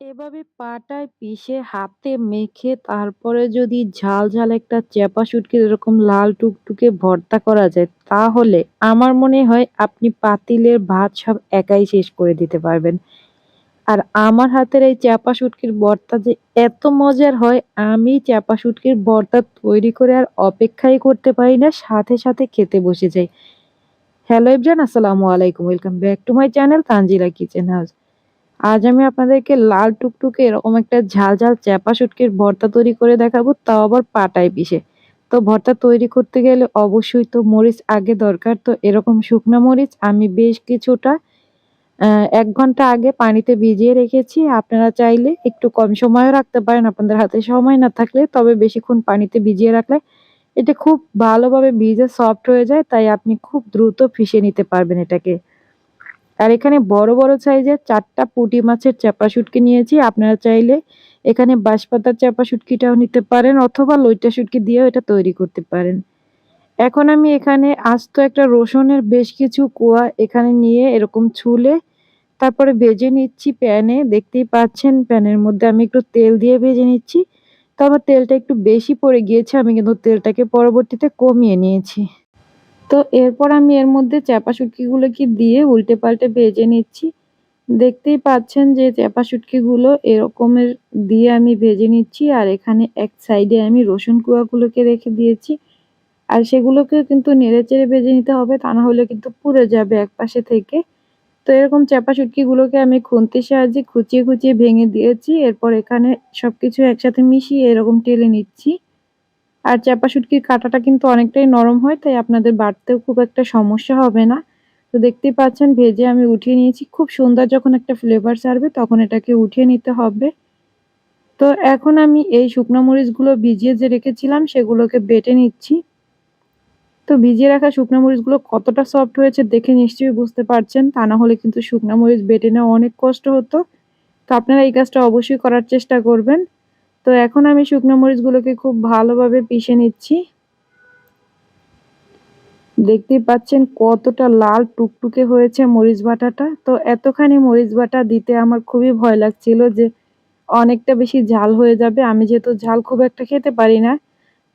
এভাবে পাটায় পিষে হাতে মেখে তারপরে যদি ঝাল ঝাল একটা চেপা শুটকির এরকম লাল টুকটুকে ভর্তা করা যায়, তাহলে আমার মনে হয় আপনি পাতিলের ভাত সব একাই শেষ করে দিতে পারবেন। আর আমার হাতের এই চাপা শুটকির ভর্তা যে এত মজার হয়, আমি চাপা শুটকির ভর্তা তৈরি করে আর অপেক্ষাই করতে পারি না, সাথে সাথে খেতে বসে যাই। হ্যালো ইবজান আসসালামু আলাইকুম, welcome back to my channel Tanzila kitchen house. আজ আমি আপনাদেরকে লাল টুকটুকে এরকম একটা ঝাল ঝাল চ্যাপা শুটকির ভর্তা তৈরি করে দেখাবো, তাও আবার পাটায় পিষে। তো ভর্তা তৈরি করতে গেলে অবশ্যই তো মরিচ আগে দরকার, তো এরকম শুকনো মরিচ আমি বেশ কিছুটা এক ঘণ্টা আগে পানিতে ভিজিয়ে রেখেছি। আপনারা চাইলে একটু কম সময়ও রাখতে পারেন, আপনাদের হাতে সময় না থাকলে, তবে বেশিক্ষণ পানিতে ভিজিয়ে রাখলে এটা খুব ভালোভাবে ভিজে সফট হয়ে যায়, তাই আপনি খুব দ্রুত ফিশে নিতে পারবেন এটাকে। আর এখানে বড় বড় সাইজের চারটা পুঁটি মাছের চাপা শুটকি নিয়েছি। আপনারা চাইলে এখানে বাঁশপাতার চাপা শুটকিটাও নিতে পারেন অথবা লইটা শুটকি দিয়েও এটা তৈরি করতে পারেন। এখন আমি এখানে আস্ত একটা রসুনের বেশ কিছু কুয়া এখানে নিয়ে এরকম ছুলে তারপরে ভেজে নিচ্ছি প্যানে। দেখতেই পাচ্ছেন প্যানের মধ্যে আমি একটু তেল দিয়ে ভেজে নিচ্ছি। তো আমার তেলটা একটু বেশি পড়ে গিয়েছে, আমি কিন্তু তেলটাকে পরবর্তীতে কমিয়ে নিয়েছি। তো এরপর আমি এর মধ্যে চাপা শুটকিগুলোকে দিয়ে উল্টে পাল্টে ভেজে নিচ্ছি। দেখতেই পাচ্ছেন যে চাপা শুটকিগুলো এরকমের দিয়ে আমি ভেজে নিচ্ছি আর এখানে এক সাইডে আমি রসুন কুয়াগুলোকে রেখে দিয়েছি। আর সেগুলোকে কিন্তু নেড়ে চেড়ে ভেজে নিতে হবে, তা না হলে কিন্তু পুড়ে যাবে এক পাশে থেকে। তো এরকম চাপা শুটকিগুলোকে আমি খুন্তির সাহায্যে খুঁচিয়ে খুঁচিয়ে ভেঙে দিয়েছি। এরপর এখানে সবকিছু একসাথে মিশিয়ে এরকম টেলে নিচ্ছি। আর চাপা শুটকির কাঁটাটা কিন্তু অনেকটাই নরম হয়, তাই আপনাদের বাড়তেও খুব একটা সমস্যা হবে না। তো দেখতেই পাচ্ছেন, ভেজে আমি উঠিয়ে নিয়েছি। খুব সুন্দর যখন একটা ফ্লেভার সারবে তখন এটাকে উঠিয়ে নিতে হবে। তো এখন আমি এই শুকনো মরিচগুলো ভিজিয়ে যে রেখেছিলাম, সেগুলোকে বেটে নিচ্ছি। তো ভিজিয়ে রাখা শুকনো মরিচগুলো কতটা সফট হয়েছে দেখে নিশ্চয়ই বুঝতে পারছেন। তা না হলে কিন্তু শুকনো মরিচ বেটে নেওয়া অনেক কষ্ট হতো। তো আপনারা এই কাজটা অবশ্যই করার চেষ্টা করবেন। তো এখন আমি শুকনো মরিচগুলোকে খুব ভালোভাবে পিষে নিচ্ছি। দেখতেই পাচ্ছেন কতটা লাল টুকটুকে হয়েছে মরিচ বাটাটা। তো এতখানি মরিচ বাটা দিতে আমার খুবই ভয় লাগছিল যে অনেকটা বেশি ঝাল হয়ে যাবে। আমি যেহেতু ঝাল খুব একটা খেতে পারি না,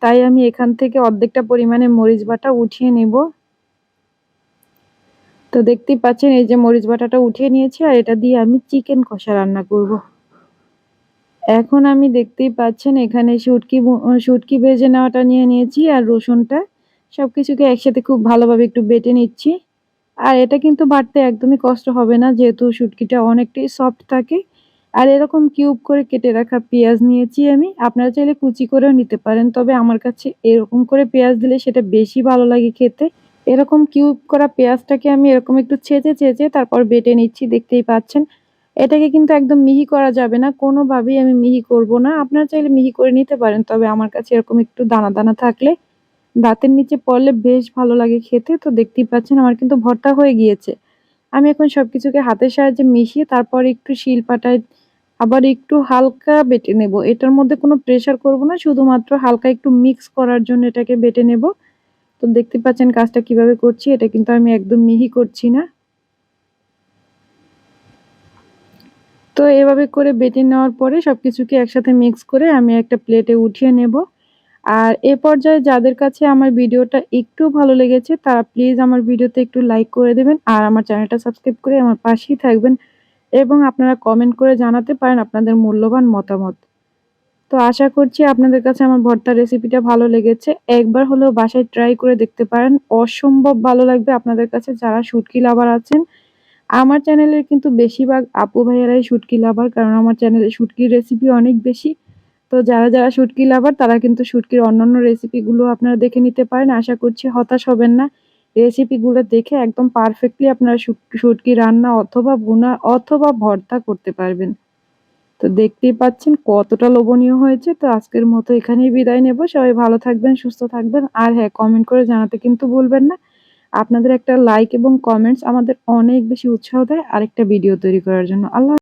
তাই আমি এখান থেকে অর্ধেকটা পরিমাণে মরিচ বাটা উঠিয়ে নেব। তো দেখতেই পাচ্ছেন এই যে মরিচ বাটাটা উঠিয়ে নিয়েছি আর এটা দিয়ে আমি চিকেন কষা রান্না করব। এখন আমি দেখতেই পাচ্ছেন, এখানে শুটকি শুটকি ভেজে নেওয়াটা নিয়ে নিয়েছি আর রসুনটা। সব কিছুকে একসাথে খুব ভালোভাবে একটু বেটে নিচ্ছি। আর এটা কিন্তু বাটতে একদমই কষ্ট হবে না, যেহেতু শুটকিটা অনেকটাই সফট থাকে। আর এরকম কিউব করে কেটে রাখা পেঁয়াজ নিয়েছি আমি। আপনারা চাইলে কুচি করেও নিতে পারেন, তবে আমার কাছে এরকম করে পেঁয়াজ দিলে সেটা বেশি ভালো লাগে খেতে। এরকম কিউব করা পেঁয়াজটাকে আমি এরকম একটু ছেঁচে ছেঁচে তারপর বেটে নিচ্ছি, দেখতেই পাচ্ছেন। এটাকে কিন্তু একদম মিহি করা যাবে না, কোনোভাবেই আমি মিহি করব না। আপনারা চাইলে মিহি করে নিতে পারেন, তবে আমার কাছে এরকম একটু দানা দানা থাকলে। দাঁতের নিচে পড়লে বেশ ভালো লাগে খেতে, তো দেখতেই পাচ্ছেন আমার কিন্তু ভর্তা হয়ে গিয়েছে। আমি এখন সব কিছুকে হাতের সাহায্যে মিশিয়ে তারপর একটু শিলপাটায় আবার একটু হালকা বেটে নেব। এটার মধ্যে কোনো প্রেশার করব না, শুধুমাত্র হালকা একটু মিক্স করার জন্য এটাকে বেটে নেব। তো দেখতে পাচ্ছেন কাজটা কীভাবে করছি, এটা কিন্তু আমি একদম মিহি করছি না। তো এভাবে করে বেটে নেওয়ার পরে সব কিছুকে একসাথে মিক্স করে আমি একটা প্লেটে উঠিয়ে নেব। আর এ পর্যায়ে যাদের কাছে আমার ভিডিওটা একটু ভালো লেগেছে, তারা প্লিজ আমার ভিডিওতে একটু লাইক করে দেবেন আর আমার চ্যানেলটা সাবস্ক্রাইব করে আমার পাশেই থাকবেন এবং আপনারা কমেন্ট করে জানাতে পারেন আপনাদের মূল্যবান মতামত। তো আশা করছি আপনাদের কাছে আমার ভর্তার রেসিপিটা ভালো লেগেছে। একবার হলেও বাসায় ট্রাই করে দেখতে পারেন। অসম্ভব ভালো লাগবে আপনাদের কাছে যারা শুটকি লাভার আছেন। আমার চ্যানেলের কিন্তু বেশিরভাগ আপু ভাইয়ারাই শুটকি লাভার কারণ আমার চ্যানেলে শুটকির রেসিপি অনেক বেশি। তো যারা যারা শুটকি লাভার তারা কিন্তু শুটকির অন্যান্য রেসিপিগুলো আপনারা দেখে নিতে পারেন। আশা করছি হতাশ হবেন না। রেসিপিগুলো দেখে একদম পারফেক্টলি আপনারা শুটকি রান্না অথবা ভুনা অথবা ভর্তা করতে পারবেন। তো দেখতেই পাচ্ছেন কতটা লোভনীয় হয়েছে। তো আজকের মতো এখানেই বিদায় নেব। সবাই ভালো থাকবেন, সুস্থ থাকবেন। আর হ্যাঁ কমেন্ট করে জানাতে কিন্তু ভুলবেন না। আপনাদের একটা লাইক এবং কমেন্টস আমাদের অনেক বেশি উৎসাহ দেয় আরেকটা ভিডিও তৈরি করার জন্য। আল্লাহ